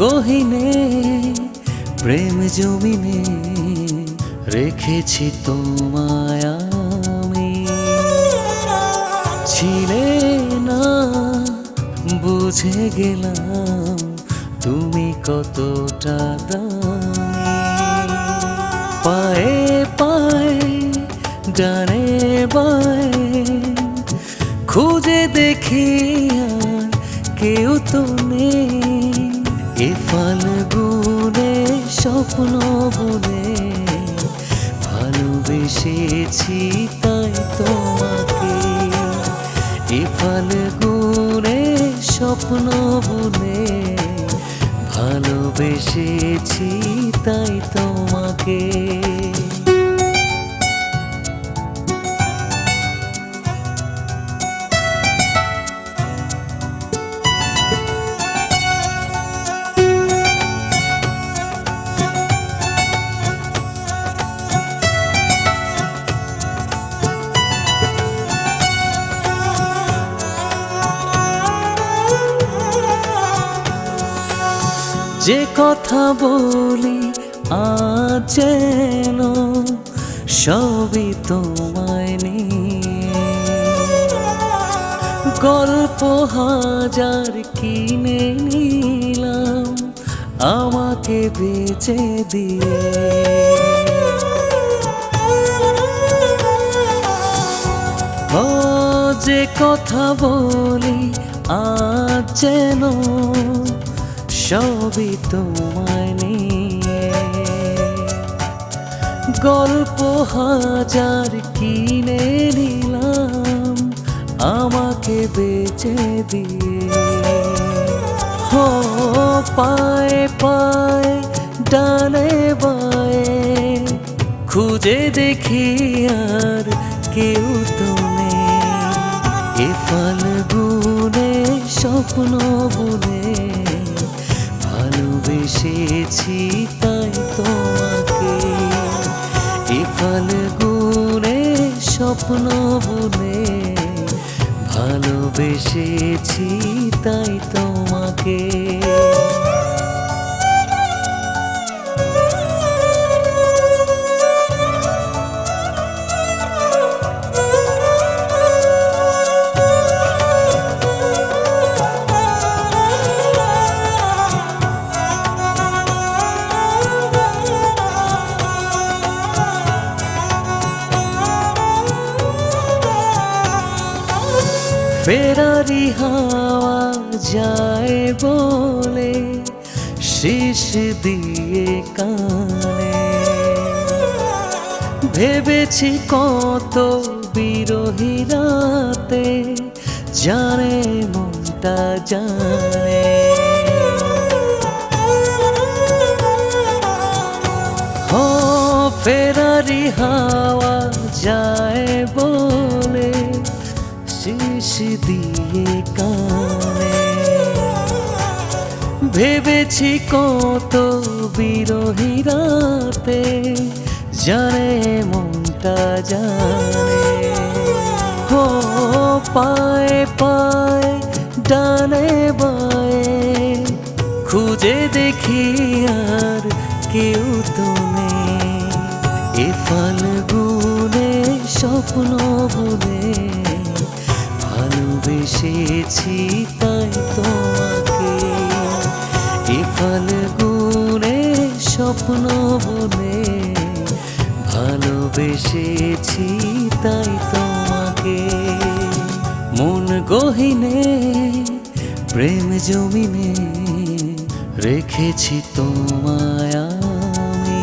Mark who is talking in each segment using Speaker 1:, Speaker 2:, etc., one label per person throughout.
Speaker 1: গহিনে, প্রেম জমিনে রেখেছি তোমায় আমি। ছিলে না, বুঝে গেলাম তুমি কতটা দামি। পায়ে পায়ে জানে বায়ে, খুঁজে দেখি আর কেউ তো নেই। ফাল্গুনে স্বপ্ন বনে ভালোবেসেছি তাই তোমাকে। এ ফাল্গুনে স্বপ্ন বনে ভালোবেসেছি তাই তোমাকে। যে কথা বলি আজ সবই তোমায় নিয়ে। গল্প হাজার কিনে নিলাম, আমাকে বেচে দিয়ে। ও যে কথা বলি আজ যেন সবই তোমায় নিয়ে। গল্প হাজার কিনে নিলাম, আমাকে বেচে দিয়ে। হো পায়ে পায়ে, ডানে বায়ে, খুঁজে দেখি আর কেউ তো নেই। এ ফাল্গুনে স্বপ্ন বলে ভালোবেসেছি তাই তোমাকে। এ ফালগুনে স্বপ্ন বুনে ভালোবেসেছি তাই তোমাকে। ফেরারি হাওয়া যায় বলে, শেষ দিয়ে কানে। ভেবেছি কত বিরোহী রাতে, জানে মনটা জানে। হো ফেরারি হাওয়া যায় বলে শেষ দিয়ে কানে ভেবেছি কত বিরোহী রাতে জানে মনটা জানে হো পায়ে পায়ে ডানে বায়ে খুঁজে দেখি আর কেউ তো নেই এ ফাল্গুনে স্বপ্ন বলে ভালোবেসেছি তাই তোমাকে। এ ফাল্গুনে স্বপ্ন বলে ভালোবেসেছি তাই তোমাকে। মন গহিনে, প্রেম জমিনে রেখেছি তোমায় আমি।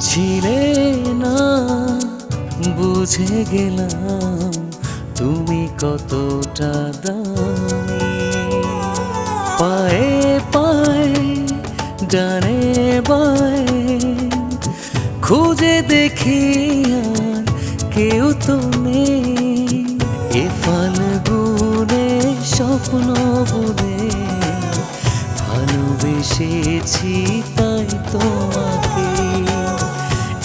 Speaker 1: ছিলে না, বুঝে গেলাম তুমি কতটা দামি? পায়ে পায়ে, ডানে বায়ে। খুঁজে দেখি আর কেউ তো নেই। এ ফাল্গুনে স্বপ্ন বলে ভালোবেসেছি তাই তোমাকে।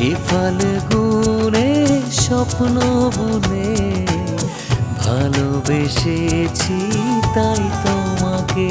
Speaker 1: এ ফাল্গুনে স্বপ্ন বলে ভালোবেসেছি তাই তোমাকে